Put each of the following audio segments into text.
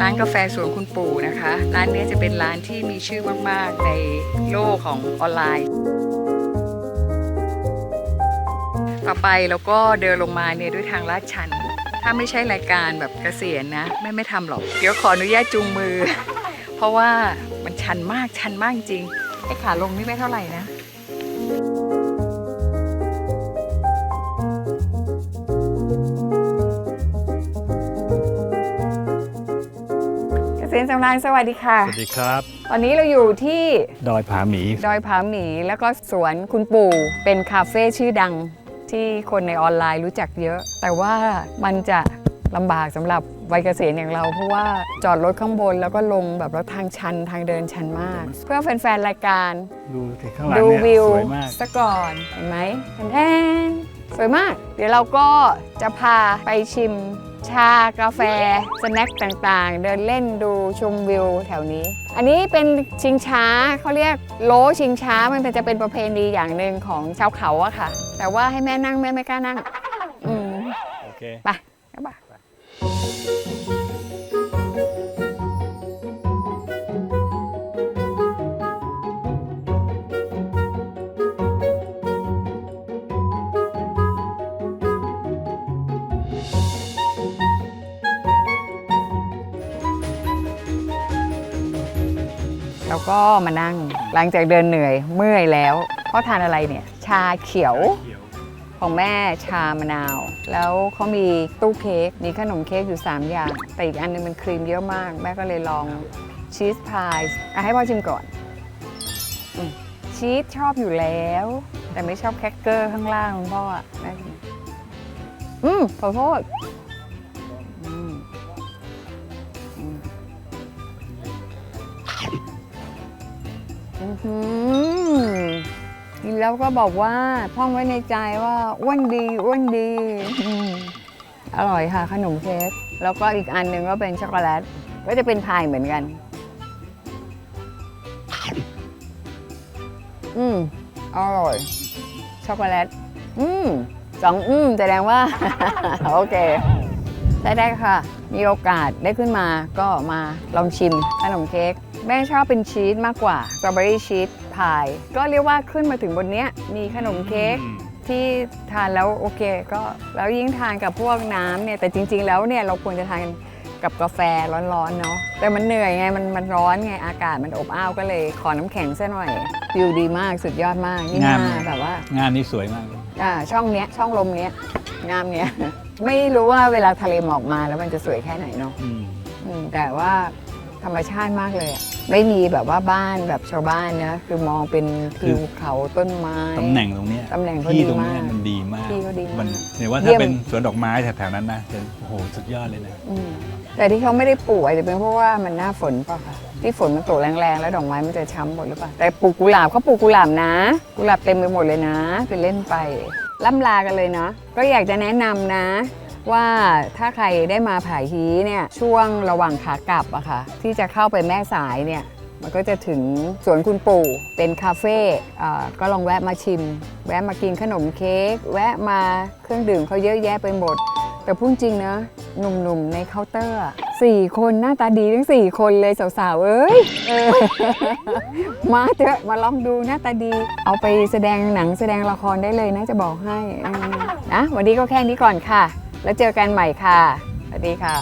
ร้านกาแฟสวนคุณปู่นะคะ ร้านนี้จะเป็นร้านที่มีชื่อมาก ๆ ในโลกของออนไลน์ ต่อไปเราก็เดินลงมาเนี่ยด้วยทางลาดชัน ถ้าไม่ใช่รายการแบบเกษียณนะแม่ไม่ทำหรอก เดี๋ยวขออนุญาตจูงมือ เพราะว่ามันชันมากชันมากจริงไอ้ขาลงนี่ไม่เท่าไหร่นะ เกษตรสำราญสวัสดีค่ะ สวัสดีครับตอนนี้เราอยู่ที่ดอยผาหมี ดอยผาหมีแล้วก็สวนคุณปู่เป็นคาเฟ่ชื่อดังที่คนในออนไลน์รู้จักเยอะ แต่ว่ามันจะลำบากสำหรับวัยเกษียณอย่างเรา เพราะว่าจอดรถข้างบนแล้วก็ลงแบบแล้วทางชันทางเดินชันมาก เพื่อแฟนๆรายการดูสิข้างหลังดูเนี่ยวิวสวยมาก ซะก่อนเห็นไหมแทนๆสวยมาก เดี๋ยวเราก็จะพาไปชิม ชากาแฟ สแน็คต่างๆ เดินเล่นดูชมวิวแถวนี้ อันนี้เป็นชิงช้าเขาเรียกโลชิงช้ามันจะเป็นประเพณีอย่างหนึ่งของชาวเขาอะค่ะ แต่ว่าให้แม่นั่งแม่ไม่กล้านั่ง อืมโอเคไปกลับบ้า ก็มานั่งหลังจากเดินเหนื่อยเมื่อยแล้วพ่อทานอะไรเนี่ย ชาเขียวของแม่ชามะนาว แล้วเขามีตู้เค้กมีขนมเค้กอยู่ 3 อย่าง แต่อีกอันหนึงมันครีมเยอะมาก แม่ก็เลยลองชีสพายอะให้พ่อชิมก่อนอชีสชอบอยู่แล้ว แต่ไม่ชอบแครกเกอร์ข้างล่างคุณพ่ออะแม่อืมขอโทษ กินแล้วก็บอกว่าท่องไว้ในใจว่าอ้วนดีอ้วนดีอร่อยค่ะ ขนมเค้กแล้วก็อีกอันหนึ่งก็เป็นช็อกโกแลตก็จะเป็นพายเหมือนกัน อืมอร่อย ช็อกโกแลต อืมสองอืมแสดงว่า โอเคได้ได้ค่ะ มีโอกาสได้ขึ้นมาก็มาลองชิมขนมเค้ก แม่ชอบเป็นชีสมากกว่าสตรอเบอรี่ชีสพายก็เรียกว่าขึ้นมาถึงบนเนี้ยมีขนมเค้กอืมที่ทานแล้วโอเคก็แล้วยิ่งทานกับพวกน้ำเนี่ยแต่จริง ๆ แล้วเนี่ยเราควรจะทานกับกาแฟร้อนๆเนาะแต่มันเหนื่อยไงมันมันร้อนไงอากาศมันอบอ้าวก็เลยขอน้ำแข็งซะหน่อยวิวดีมากสุดยอดมากนี่งามน่าแบบว่างานนี้สวยมากอ่าช่องเนี้ยช่องลมเนี้ยงามเนี้ย ไม่รู้ว่าเวลาทะเลหมอกมาแล้วมันจะสวยแค่ไหนเนาะอืมอืมแต่ว่า ธรรมชาติมากเลยอะไม่มีแบบว่าบ้านแบบชาวบ้านนะคือมองเป็นทิวเขาต้นไม้ ตำแหน่งตรงเนี้ยตำแหน่งเขาที่ดีตรงมาเนี้ยกมันดีมากที่เขาดีมากมันเห็นว่าเยี่ถ้ายม เป็นสวนดอกไม้แถวๆนั้นนะจะโอ้โหสุดยอดเลยนะอืมแต่ที่เขาไม่ได้ปลูกอาจจะเป็นเพราะว่ามันหน้าฝนเปล่ะค่ะที่ฝนมันตกแรงๆแล้วดอกไม้มันจะช้ำหมดหรือเปล่าแต่ปลูกกุหลาบเขาปลูกกุหลาบนะ กุหลาบเต็มไปหมดเลยนะไปเล่นไปล่ำลากันเลยนะก็อยากจะแนะนำนะ ว่าถ้าใครได้มาผาฮีเนี่ยช่วงระหว่างขากลับอะค่ะ ที่จะเข้าไปแม่สายเนี่ยมันก็จะถึงสวนคุณปู่เป็นคาเฟ่ก็ลองแวะมาชิม แวะมากินขนมเค้กแวะมาเครื่องดื่มเขาเยอะแยะไปหมด แต่พูดจริงนะหนุ่มๆในเคาน์เตอร์สี่คนหน้าตาดีทั้งสี่คนเลยสาวๆ เอ้ยเออมาเถอะมาลองดูหน้าตาดี เอาไปแสดงหนังแสดงละครได้เลยนะจะบอกให้นะวันนี้ก็แค่นี้ก่อนค่ะ แล้วเจอกันใหม่ค่ะ สวัสดีค่ะ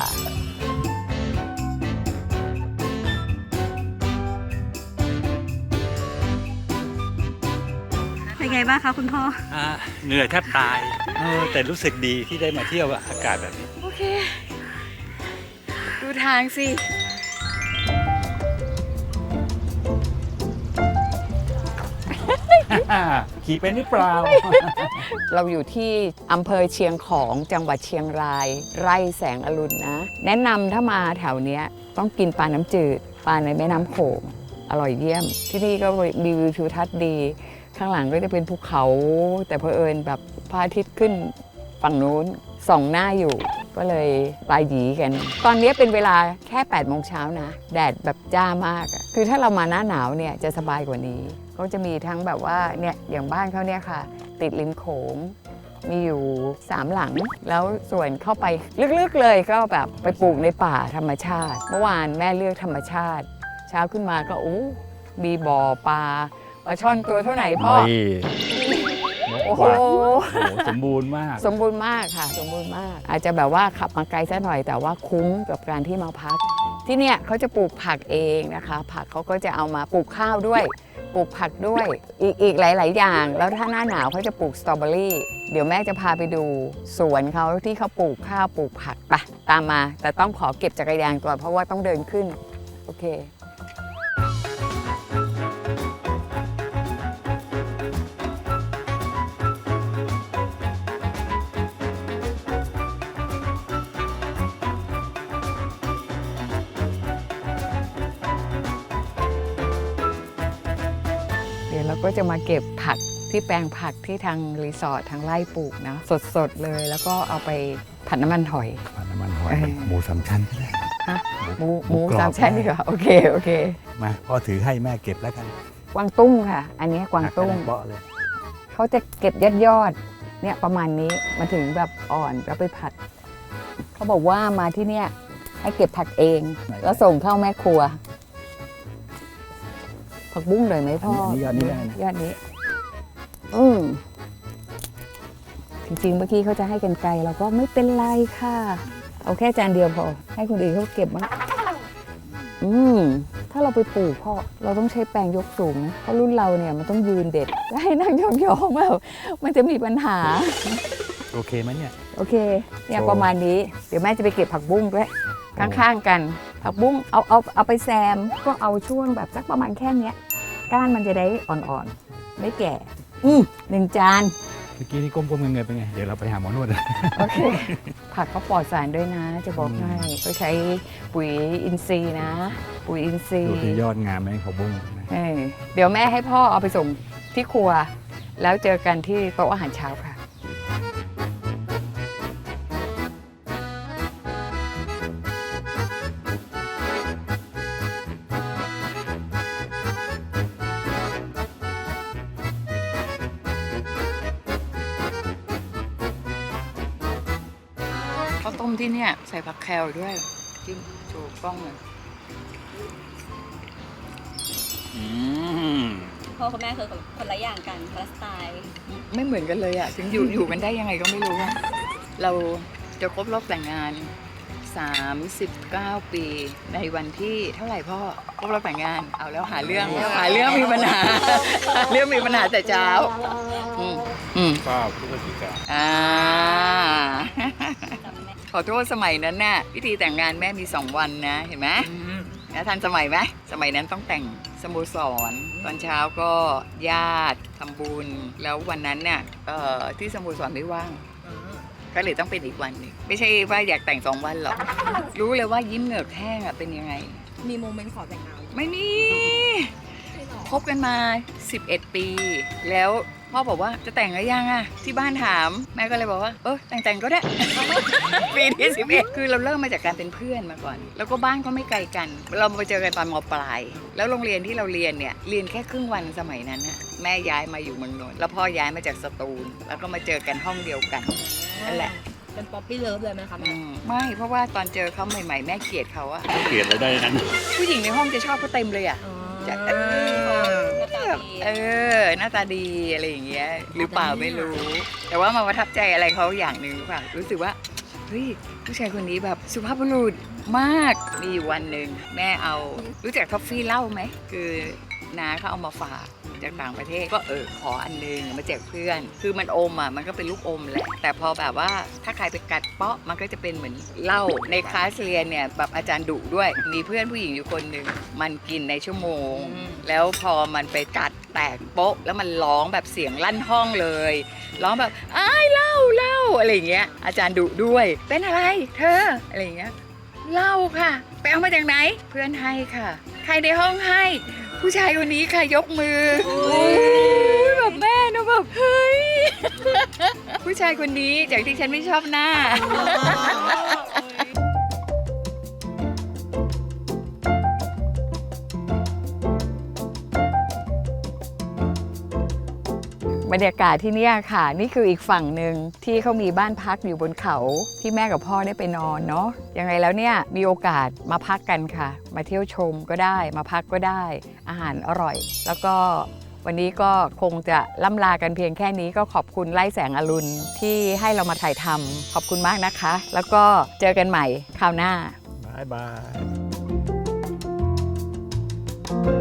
เป็นไงบ้างคะคุณพ่ออ่าเหนื่อยแทบตายเออแต่รู้สึกดีที่ได้มาเที่ยวอากาศแบบนี้ โอเค ดูทางสิ ขี่เป็นหรือเปล่า เราอยู่ที่อำเภอเชียงของจังหวัดเชียงราย ไร่แสงอรุณนะ แนะนำถ้ามาแถวเนี้ยต้องกินปลาน้ำจืด ปลาในแม่น้ำโขงอร่อยเยี่ยม ที่นี่ก็มีวิวทิวทัศน์ดี ข้างหลังก็จะเป็นภูเขา แต่เพอเอิญแบบพระอาทิตย์ขึ้นฝั่งนู้นส่องหน้าอยู่ก็เลยปลายหยีกัน ตอนนี้เป็นเวลาแค่8โมงเช้านะ แดดแบบจ้ามาก คือถ้าเรามาหน้าหนาวเนี่ยจะสบายกว่านี้ ก็จะมีทั้งแบบว่าเนี่ยอย่างบ้านเขาเนี่ยค่ะ ติดริมโขงมีอยู่สามหลัง แล้วส่วนเข้าไปลึกๆเลยก็แบบไปปลูกในป่าธรรมชาติ เมื่อวานแม่เลือกธรรมชาติ เช้าขึ้นมาก็โอ้มีบ่อปลาปลาช่อนตัวเท่าไหร่พ่อนกโอ้กโหวักโอ้โหสมบูรณ์มาก สมบูรณ์มากค่ะ สมบูรณ์มาก อาจจะแบบว่าขับมาไกลสักหน่อยแต่ว่าคุ้มกับการที่มาพัก ที่เนี่ยเขาจะปลูกผักเองนะคะ ผักเขาก็จะเอามาปลูกข้าวด้วย ปลูกผักด้วยอีกอีกหลาย ๆ อย่าง แล้วถ้าหน้าหนาวเขาจะปลูกสตรอเบอรี่เดี๋ยวแม่จะพาไปดูสวนเขาที่เขาปลูกข้าวปลูกผักไปะตามมา แต่ต้องขอเก็บจักรยานก่อนเพราะว่าต้องเดินขึ้นโอเค ก็จะมาเก็บผักที่แปลงผักที่ทางรีสอร์ททางไร่ปลูกนะสดๆเลยแล้วก็เอาไปผัดน้ำมันหอย ผัดน้ำมันหอยเออ หมูสามชั้นก็ได้ ฮะหมูหมูกรอบ สามชั้นดีกว่าโอเคโอเค มาพ่อถือให้แม่เก็บแล้วกันกวางตุ้งค่ะ อันนี้กวางตุ้งเปาะเลยเขาจะเก็บยอดยอดๆเนี่ยประมาณนี้มาถึงแบบอ่อนแล้วไปผัด เขาบอกว่ามาที่เนี่ยให้เก็บผักเอง แล้วส่งเข้าแม่ครัว ผักบุ้งเลยไหมพ่ออันนี้ยอดนี้ได้นะ ยอดนี้ อืมจริงๆเมื่อกี้เขาจะให้กันไกลเราก็ไม่เป็นไรค่ะ เอาแค่จานเดียวพอ ให้คนอื่นเขาเก็บมั้งอืม ถ้าเราไปปลูกพ่อเราต้องใช้แปลงยกสูงนะเพราะรุ่นเราเนี่ยมันต้องยืนเด็ดแล้วให้นั่งยองๆแบบมันจะมีปัญหา โอเคไหมเนี่ย โอเค เนี่ยโชว์ประมาณนี้ เดี๋ยวแม่จะไปเก็บผักบุ้งด้วย ข้างๆกัน ผักบุ้งเอาเอาเอาไปแซม ก็เอาช่วงแบบสักประมาณแค่เนี้ย ก้านมันจะได้อ่อนๆ ไม่แก่ อืมหนึ่งจาน เมื่อกี้นี่ก้มๆเงยๆเป็นไง เดี๋ยวเราไปหาหมอนวดโอเค ผักเขาปลอดสารด้วยนะ จะบอกให้เขาใช้ปุ๋ยอินทรีย์นะ ปุ๋ยอินทรีดูย์ที่ยอดงามไหมของบุ้งนะเออเดี๋ยวแม่ให้พ่อเอาไปส่งที่ครัว แล้วเจอกันที่โต๊ะอาหารเช้าค่ะ ที่เนี่ย ใส่ผักแคลด้วยจิ้มถูกต้องเลยอืมพ่อกับแม่คือคนละอย่างกันคนละสไตล์ไม่เหมือนกันเลยอะถึงอยู่ อยู่กันได้ยังไงก็ไม่รู้อะเราจะครบรอบแต่งงาน 39 ปี ในวันที่เท่าไหร่พ่อครบรอบแต่งงาน เอาแล้วหาเรื่องหาเรื่องมีปัญหาหาเรื่องมีปัญหาแต่เช้า อืมอืมก็พฤศจิกาอ่าจำแม่ ขอโทษสมัยนั้นน่ะพิธีแต่งงานแม่มีสองวันนะเห็นไหมนะทันสมัยไหมสมัยนั้นต้องแต่งสโมสร ตอนเช้าก็ญาติทำบุญ แล้ววันนั้นเนี่ยเอ่อที่สโมสรไม่ว่างก็เลยต้องเป็นอีกวันหนึ่งไม่ใช่ว่าอยากแต่งสองวันหรอก รู้เลยว่ายิ้มเหงือกแห้งอะเป็นยังไง มีโมเมนต์ขอแต่งงานไม่มีคบกันมา 11 ปี แล้ว พ่อบอกว่าจะแต่งหรือยังอะที่บ้านถาม แม่ก็เลยบอกว่า เออแต่งแต่งๆก็ได้ ปีที่11คือเราเริ่มมาจากการเป็นเพื่อนมาก่อน แล้วก็บ้านก็ไม่ไกลกัน เรามาเจอกันตอนมปลาย แล้วโรงเรียนที่เราเรียนเนี่ยเรียนแค่ครึ่งวันสมัยนั้นน่ะแม่ย้ายมาอยู่เมืองนนท์แล้วพ่อย้ายมาจากสตูลแล้วก็มาเจอกันห้องเดียวกันนั่นแหละเป็นป๊อปปี้เลิฟเลยไหมคะอืแม่มไม่เพราะว่าตอนเจอเขาใหม่ๆ แม่เกลียดเขาอะเปลี่ยนอะไรได้นั้น ผู้หญิงในห้องจะชอบเขาเต็มเลยอะจะเออหน้าตาดี เออ หน้าตาดีอะไรอย่างเงี้ยหรือเปล่าไม่รู้ แต่ว่ามาประทับใจอะไรเขาอย่างหนึ่งหรือเปล่ารู้สึกว่าเฮ้ยผู้ชายคนนี้แบบสุภาพบุรุษมากมีวันหนึ่งแม่เอารู้จักท็อฟฟี่เหล้าไหมคือน้าเขาเอามาฝากจากต่างประเทศก็เออขออันหนึงมาแจกเพื่อน คือมันอมอะมันก็เป็นลูกอมแหละแต่พอแบบว่าถ้าใครไปกัดเปาะมันก็จะเป็นเหมือนเหล้าในคลาสเรียนเนี่ยแบบอาจารย์ดุด้วย มีเพื่อนผู้หญิงอยู่คนหนึ่งมันกินในชั่วโมง แล้วพอมันไปกัด แตกโป๊ะ แล้วมันร้องแบบเสียงลั่นห้องเลย ร้องแบบอ้ายเล่าเล่าอะไรอย่างเงี้ย อาจารย์ดุด้วย เป็นอะไร เธออะไรอย่างเงี้ยเล่าค่ะ ไปเอามาจากไหน เพื่อนให้ค่ะ ใครในห้องให้ ผู้ชายคนนี้ค่ะยกมือแบบแม่นะแบบเฮ้ยผู้ชายคนนี้จากที่ฉันไม่ชอบหน้า บรรยากาศที่เนี่ยค่ะ นี่คืออีกฝั่งหนึ่งที่เขามีบ้านพักอยู่บนเขาที่แม่กับพ่อได้ไปนอนเนาะยังไงแล้วเนี่ยมีโอกาสมาพักกันค่ะ มาเที่ยวชมก็ได้ มาพักก็ได้ อาหารอร่อย แล้วก็วันนี้ก็คงจะล่ำลากันเพียงแค่นี้ก็ขอบคุณไล่แสงอรุณที่ให้เรามาถ่ายทำขอบคุณมากนะคะ แล้วก็เจอกันใหม่คราวหน้าบายบาย